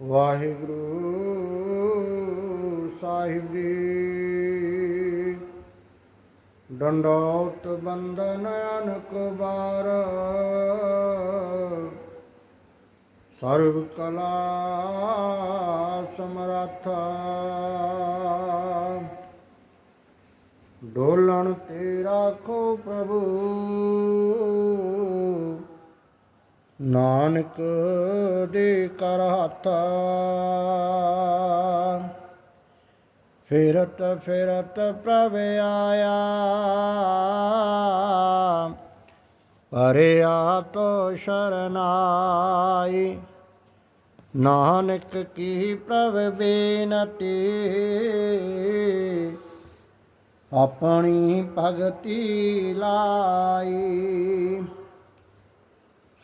ਵਾਹਿਗੁਰੂ ਸਾਹਿਬ ਜੀ। ਡੰਡੋਤ ਬੰਦਨ ਅਨਕ ਬਾਰ ਸਰਬ ਕਲਾ ਸਮਰੱਥਾ। ਡੋਲਣ ਤੇ ਰਾਖੋ ਪ੍ਰਭੂ। ਨਾਨਕ ਦੇ ਕਰ ਹੱਥਾ। ਫਿਰਤ ਫਿਰਤ ਪ੍ਰਭ ਆਇਆ। ਪਰਿਆ ਤੋ ਸ਼ਰਨਾਈ। ਨਾਨਕ ਕੀ ਪ੍ਰਭ ਬੇਨਤੀ। ਆਪਣੀ ਭਗਤੀ ਲਾਈ।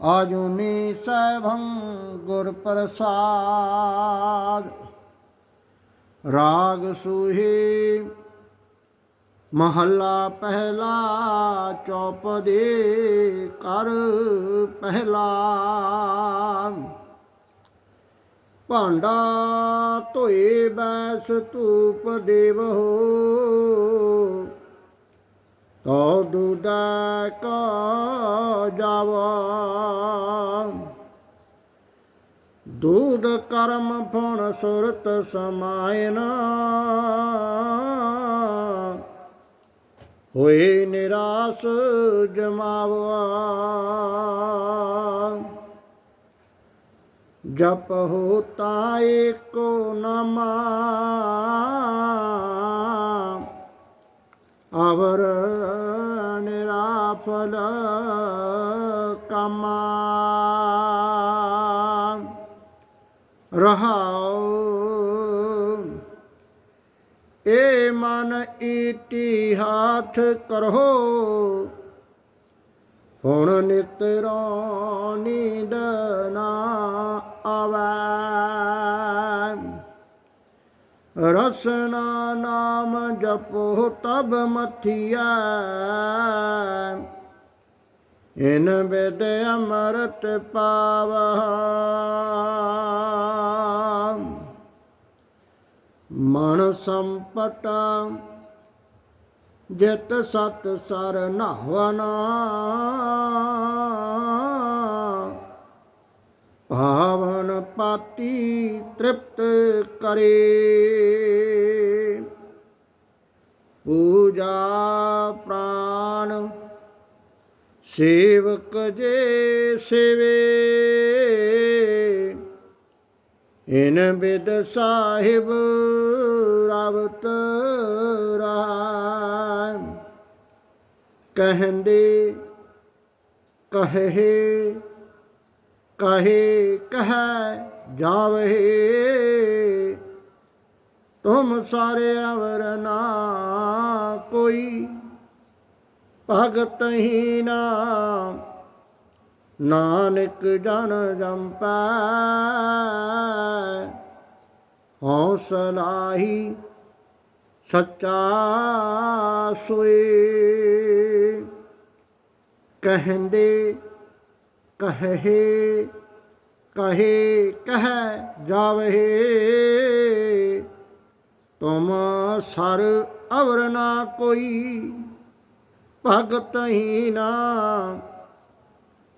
ਆਜੂਨੀ ਸੈਭੰ ਗੁਰ ਪ੍ਰਸਾਦ। ਰਾਗ ਸੂਹੀ ਮਹੱਲਾ ਪਹਿਲਾ ਚੌਪਦੇ ਕਰ ਪਹਿਲਾ। ਭਾਂਡਾ ਧੋਏ ਬੈਸ ਧੂਪ ਦੇਵ ਤੋ ਦੁਦਾ ਕਾ ਜਾਵਾ ਦੂਧ ਕਰਮ ਫਣ ਸੁਰਤ ਸਮਾਇਨਾ ਹੋਏ ਨਿਰਾਸ ਜਮਾਵਾ ਜਪ ਹੋਤਾ ਏਕੋ ਨਾਮਾ ਅਵਰ ਨਿਰਾਫਲ ਕਮਾ ਰਹਾਉ। ਏ ਮਨ ਈਟੀ ਹਾਥ ਕਰੋ। ਹੁਣ ਨਿਤ ਰੋ ਨੀਂਦ ਨਾ ਆਵੈ। ਰਸਨਾ ਨਾਮ ਜਪੋ ਤਬ ਮਥਿਆ ਇਨ ਬਿਦ ਅਮਰਤ ਪਾਵਾ। ਮਨ ਸੰਪਟਾ ਜਿਤ ਸਤ ਸਰ ਨਾਵਨਾ। ਭਾਵਨ ਪਾਤੀ ਤ੍ਰਿਪਤ ਕਰੇ। ਪੂਜਾ ਪ੍ਰਾਨ ਸੇਵਕ ਜੇ ਸੇਵੇ, ਇਨ ਬਿਦ ਸਾਹਿਬ ਰਵਤ ਰਾਮ ਕਹਿੰਦੇ, ਕਹੇ ਕਹੇ, ਕਹ ਜਾਵੇ ਤੁਮ ਸਾਰੇ ਅਵਰ ਨਾ ਕੋਈ। ਭਗਤ ਹੀ ਨਾ ਨਾਨਕ ਜਨ ਜੰਪੈ। ਹੌਸਲਾਹੀ ਸੱਚਾ ਸੋਏ। ਕਹਿੰਦੇ ਕਹੇ ਕਹੇ, ਕਹਿ ਜਾਵੇ। ਤੁਮ ਸਰ ਅਵਰ ਨਾ ਕੋਈ। ਭਗਤ ਹੀ ਨਾ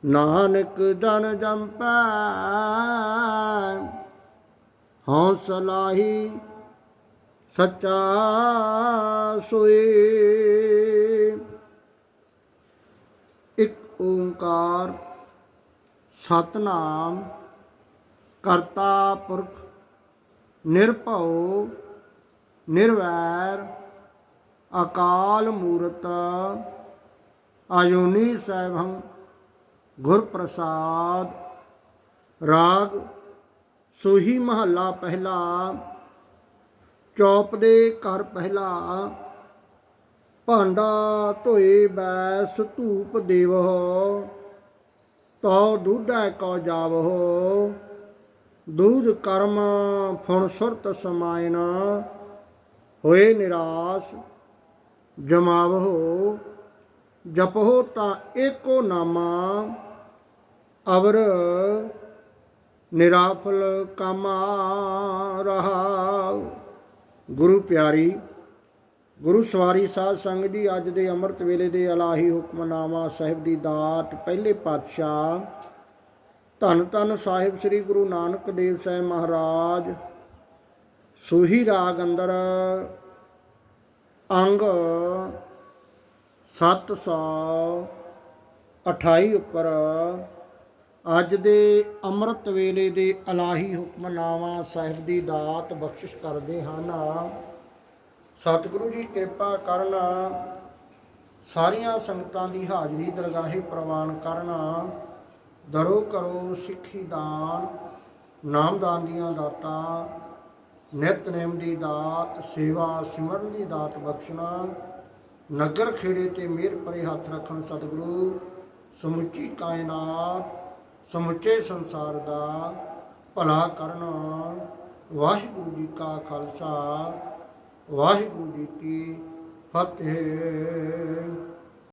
ਨਾਨਕ ਜਨ ਜੰਪੈ ਹੌਸਲਾਹੀ ਸੱਚਾ ਸੋਏ। ਇੱਕ ਓੰਕਾਰ ਸਤਨਾਮ ਕਰਤਾ ਪੁਰਖ ਨਿਰਭਉ, ਨਿਰਵੈਰ, ਅਕਾਲ ਮੂਰਤ ਆਯੋਨੀ ਸੈਭੰ ਗੁਰ ਪ੍ਰਸਾਦ ਰਾਗ ਸੋਹੀ ਮਹੱਲਾ ਪਹਿਲਾ, ਚੌਪ ਦੇ ਘਰ ਪਹਿਲਾ। ਭਾਂਡਾ ਧੋਏ ਬੈਸ ਧੂਪ ਦੇਵਹੁ ਤਉ ਦੁਧੈ ਕੋ ਜਾਵਹੁ ਦੂਧ ਕਰਮ ਫੁਣ ਸੁਰਤ ਸਮਾਇਨ, ਹੋਏ ਨਿਰਾਸ ਜਮਾਵਹੁ ਜਪਹੁ ਤਾਂ ਏਕੋ ਨਾਮਾ, ਅਵਰ ਨਿਰਾਫਲ ਕਾਮਾ ਰਹਾ ਗੁਰੂ ਪਿਆਰੀ, ਗੁਰੂ ਸਵਾਰੀ ਸਾਧ ਸੰਗਤ ਜੀ, ਅੱਜ ਦੇ ਅੰਮ੍ਰਿਤ ਵੇਲੇ ਦੇ ਅਲਾਹੀ ਹੁਕਮਨਾਮਾ ਸਾਹਿਬ ਦੀ ਦਾਤ ਪਹਿਲੇ ਪਾਤਸ਼ਾਹ, ਧੰਨ ਧੰਨ ਸਾਹਿਬ ਸ੍ਰੀ ਗੁਰੂ ਨਾਨਕ ਦੇਵ ਸਾਹਿਬ ਮਹਾਰਾਜ, ਸੂਹੀ ਰਾਗ ਅੰਦਰ ਅੰਗ 728 ਉੱਪਰ ਅੱਜ ਦੇ ਅੰਮ੍ਰਿਤ ਵੇਲੇ ਦੇ ਅਲਾਹੀ ਹੁਕਮਨਾਮਾ ਸਾਹਿਬ ਦੀ ਦਾਤ ਬਖਸ਼ਿਸ਼ ਕਰਦੇ ਹਨ। ਸਤਿਗੁਰੂ ਜੀ ਕਿਰਪਾ ਕਰਨ ਸਾਰੀਆਂ ਸੰਗਤਾਂ ਦੀ ਹਾਜ਼ਰੀ ਦਰਗਾਹੇ ਪ੍ਰਵਾਨ ਕਰਨਾ। ਦਰੋ ਕਰੋ ਸਿੱਖੀ ਦਾਨ ਨਾਮਦਾਨ ਦੀਆਂ ਦਾਤਾਂ ਨਿਤਨੇਮ ਦੀ ਦਾਤ, ਸੇਵਾ ਸਿਮਰਨ ਦੀ ਦਾਤ ਬਖਸ਼ਣਾ। ਨਗਰ ਖੇੜੇ ਤੇ ਮਿਹਰ ਭਰੇ ਹੱਥ ਰੱਖਣ ਸਤਿਗੁਰੂ, ਸਮੁੱਚੀ ਕਾਇਨਾਤ, ਸਮੁੱਚੇ ਸੰਸਾਰ ਦਾ ਭਲਾ ਕਰਨ। ਵਾਹਿਗੁਰੂ ਜੀ ਕਾ ਖਾਲਸਾ, ਵਾਹਿਗੁਰੂ ਜੀ ਕੀ ਫਤਿਹ।